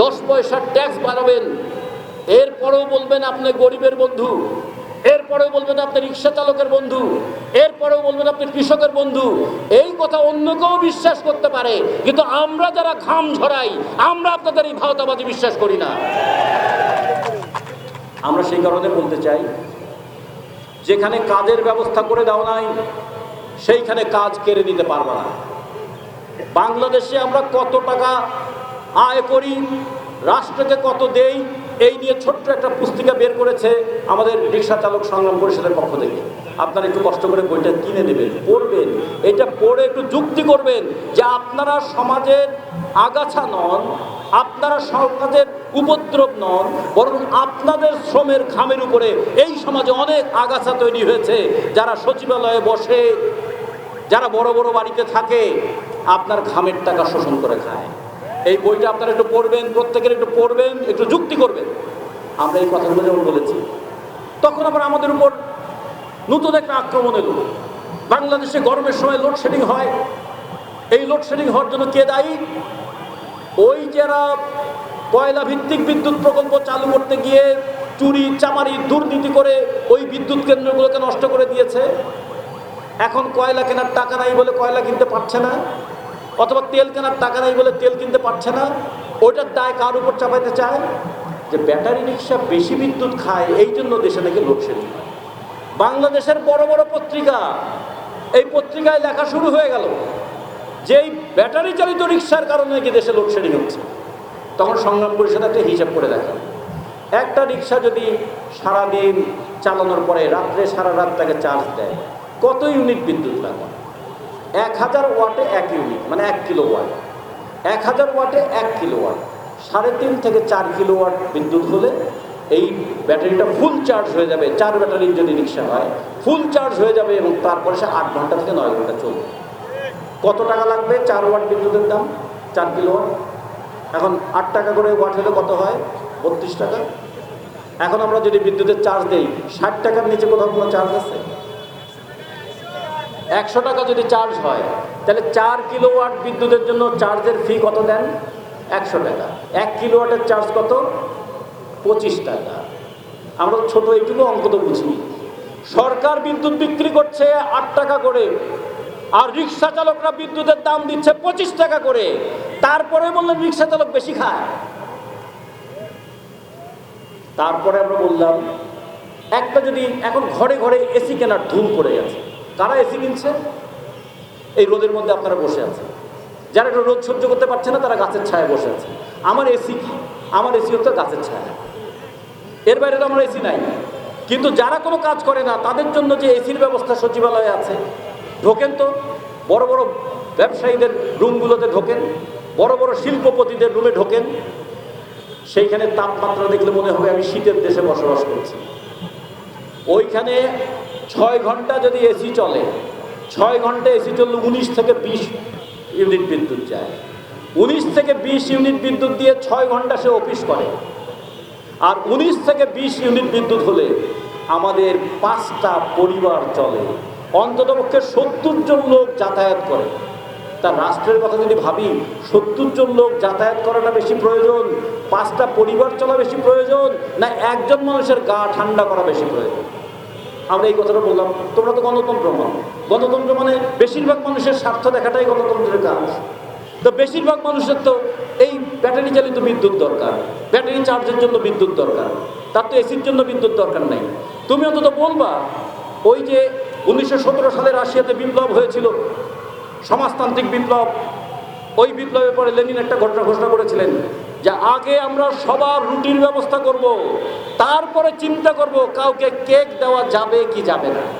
দশ পয়সার ট্যাক্স বাড়াবেন। এরপরেও বলবেন আপনি গরিবের বন্ধু, এরপরেও বলবেন আপনি রিক্সা চালকের বন্ধু, এরপরেও বলবেন আপনি কৃষকের বন্ধু। এই কথা অন্য কেউ বিশ্বাস করতে পারে, কিন্তু আমরা যারা ঘাম ঝরাই, আমরা আপনাদের এই ভাওতাবাজি বিশ্বাস করি না। আমরা সেই কারণে বলতে চাই, যেখানে কাজের ব্যবস্থা করে দেওয়া নাই, সেইখানে কাজ কেড়ে নিতে পারবে না। বাংলাদেশে আমরা কত টাকা আয় করি, রাষ্ট্রকে কত দেই, এই নিয়ে ছোট্ট একটা পুস্তিকা বের করেছে আমাদের রিক্সা চালক সংগ্রাম পরিষদের পক্ষ থেকে। আপনারা একটু কষ্ট করে বইটা কিনে নেবেন, পড়বেন। এটা পড়ে একটু যুক্তি করবেন যে আপনারা সমাজের আগাছা নন, আপনারা সমাজের উপদ্রব নন, বরং আপনাদের শ্রমের ঘামের উপরে এই সমাজে অনেক আগাছা তৈরি হয়েছে। যারা সচিবালয়ে বসে, যারা বড় বড় বাড়িতে থাকে, আপনার ঘামের টাকা শোষণ করে খায়। এই বইটা আপনারা একটু পড়বেন, প্রত্যেকের একটু পড়বেন, একটু যুক্তি করবেন। আমরা এই কথাগুলো যেমন বলেছি, তখন আবার আমাদের উপর নতুন একটা আক্রমণ এলো। বাংলাদেশে গরমের সময় লোডশেডিং হয়। এই লোডশেডিং হওয়ার জন্য কে দায়ী? ওই যারা কয়লা ভিত্তিক বিদ্যুৎ প্রকল্প চালু করতে গিয়ে চুরি, চামারি, দুর্নীতি করে ওই বিদ্যুৎ কেন্দ্রগুলোকে নষ্ট করে দিয়েছে। এখন কয়লা কেনার টাকা নাই বলে কয়লা কিনতে পারছে না। অথবা তেল কেনার টাকা নেই বলে তেল কিনতে পারছে না, ওইটার দায় কার উপর চাপাইতে চায়? যে ব্যাটারি রিক্সা বেশি বিদ্যুৎ খায়, এই জন্য দেশে নাকি লোডশেডিং বাংলাদেশের বড় বড় পত্রিকা, এই পত্রিকায় লেখা শুরু হয়ে গেল যে এই ব্যাটারি চালিত রিক্সার কারণে নাকি দেশে লোডশেডিং হচ্ছে। তখন সংগ্রাম পরিষদ একটা হিসাব করে দেখা। একটা রিক্সা যদি সারাদিন চালানোর পরে রাত্রে সারা রাত তাকে চার্জ দেয়, কত ইউনিট বিদ্যুৎ লাগে? এক হাজার ওয়াটে এক ইউনিট মানে এক কিলো ওয়াট এক হাজার ওয়াটে এক কিলো ওয়াট সাড়ে তিন থেকে চার কিলো ওয়াট বিদ্যুৎ হলে এই ব্যাটারিটা ফুল চার্জ হয়ে যাবে। চার ব্যাটারির যদি রিক্সা হয়, ফুল চার্জ হয়ে যাবে এবং তারপরে সে আট ঘণ্টা থেকে নয় ঘণ্টা চলবে। কত টাকা লাগবে চার ওয়াট বিদ্যুতের দাম? চার কিলো ওয়াট এখন আট টাকা করে ওয়াট হলে কত হয়? বত্রিশ টাকা। এখন আমরা যদি বিদ্যুতের চার্জ দেই, ষাট টাকার নিচে কোথাও কোনো চার্জ আছে? একশো টাকা যদি চার্জ হয়, তাহলে চার কিলোওয়াট বিদ্যুতের জন্য চার্জের ফি কত দেন? একশো টাকা। এক কিলোওয়াটের চার্জ কত? পঁচিশ টাকা। আমরা ছোট এইটুকু অঙ্ক তো বুঝি। সরকার বিদ্যুৎ বিক্রি করছে আট টাকা করে, আর রিক্সা চালকরা বিদ্যুতের দাম দিচ্ছে পঁচিশ টাকা করে। তারপরে বললেন রিক্সা চালক বেশি খায়। তারপরে আমরা বললাম, একটা যদি এখন ঘরে ঘরে এসি কেনার ধুম পড়ে গেছে কারা এসি কিনছে? এই রোদের মধ্যে আপনারা বসে আছেন। যারা একটু রোদ সহ্য করতে পারছে না, তারা গাছের ছায়ায় বসে আছে আমার এসি কি? আমার এসি হচ্ছে গাছের ছায়া। এর বাইরে তো আমার এসি নাই। কিন্তু যারা কোনো কাজ করে না, তাদের জন্য যে এসির ব্যবস্থা সচিবালয়ে আছে, ঢোকেন তো। বড় বড় ব্যবসায়ীদের রুমগুলোতে ঢোকেন। বড় বড় শিল্পপতিদের রুমে ঢোকেন। সেইখানে তাপমাত্রা দেখলে মনে হবে আমি শীতের দেশে বসবাস করছি। ওইখানে ছয় ঘণ্টা যদি এসি চলে, ছয় ঘণ্টা এসি চললে উনিশ থেকে বিশ ইউনিট বিদ্যুৎ যায়। উনিশ থেকে বিশ ইউনিট বিদ্যুৎ দিয়ে ছয় ঘণ্টা সে অফিস করে। আর উনিশ থেকে বিশ ইউনিট বিদ্যুৎ হলে আমাদের পাঁচটা পরিবার চলে। অন্ততপক্ষে সত্তর জন লোক যাতায়াত করে। তা রাষ্ট্রের কথা যদি ভাবি, সত্তর জন লোক যাতায়াত করাটা বেশি প্রয়োজন? পাঁচটা পরিবার চলা বেশি প্রয়োজন? না একজন মানুষের গা ঠান্ডা করা বেশি প্রয়োজন? আমরা এই কথাটা বললাম, তোমরা তো গণতন্ত্র মানো। গণতন্ত্র মানে বেশিরভাগ মানুষের স্বার্থ দেখাটাই গণতন্ত্রের কাজ। তো বেশিরভাগ মানুষের তো এই ব্যাটারি চালিত বিদ্যুৎ দরকার ব্যাটারি চার্জের জন্য বিদ্যুৎ দরকার, তার তো এসির জন্য বিদ্যুৎ দরকার নাই। তুমি অন্তত বলবা, ওই যে উনিশশো সতেরো সালে রাশিয়াতে বিপ্লব হয়েছিল, সমাজতান্ত্রিক বিপ্লব ওই বিপ্লবের পরে লেনিন একটা ঘটনা ঘোষণা করেছিলেন যে আগে আমরা সবার রুটির ব্যবস্থা করব, তারপরে চিন্তা করব কাউকে কেক দেওয়া যাবে কি যাবে না।